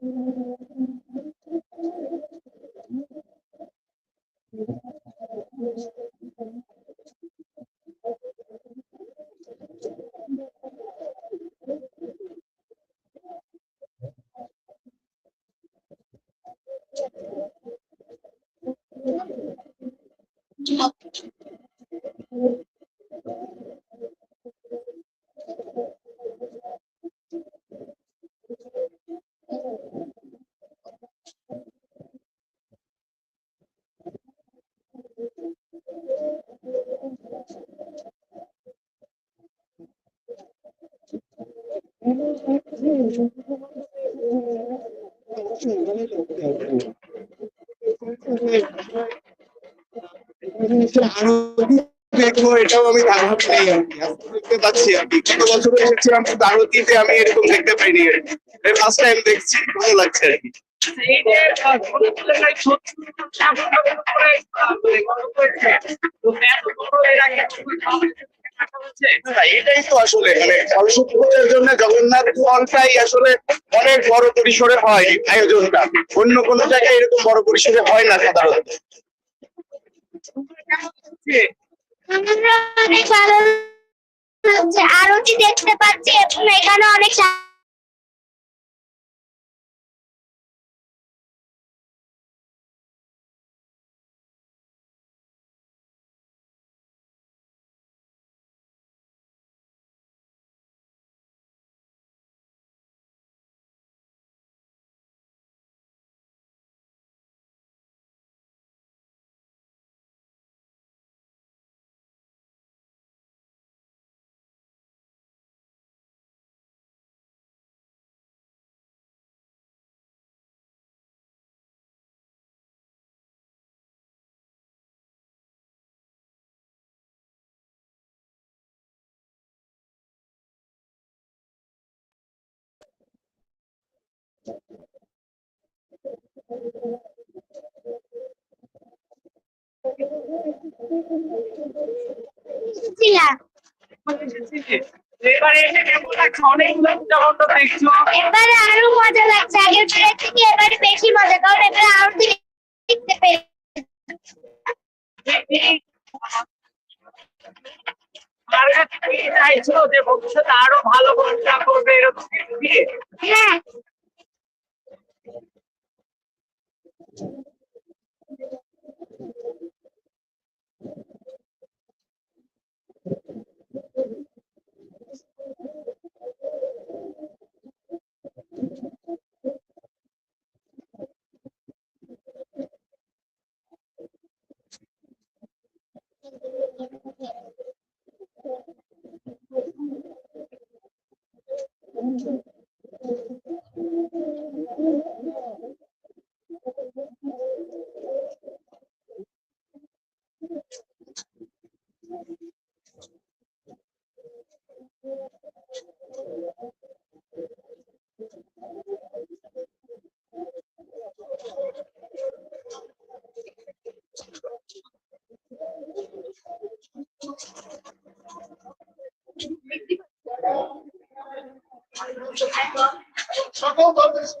Cuma দেখব এটাও আমি ধারণা পাই আর কি দেখতে পাচ্ছি আর কি গত বছর এসেছিলাম কিন্তু আরতিতে আমি এরকম দেখতে পাইনি আর কি ফার্স্ট টাইম দেখছি ভালো লাগছে আর কি এই যে এটাই তো আসলে মানে সরস্বতী পুজোর জন্য জগন্নাথ হলটাই আসলে অনেক বড় পরিসরে হয় আয়োজনটা। অন্য কোনো জায়গায় এরকম বড় পরিসরে হয় না সাধারণত। অনেক ভালো আরতি দেখতে পাচ্ছি এখন এখানে অনেক এবারে আরও মজা লাগছে। আগের বারের থেকে এবারে বেশি মজা কারণ এবারে আরতি দেখতে পেরেছি আর আরও ভালো করবে এরকম কিছু Çakal kardeşim.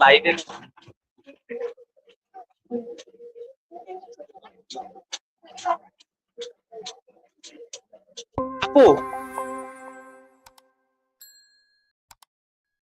লাইটের আপু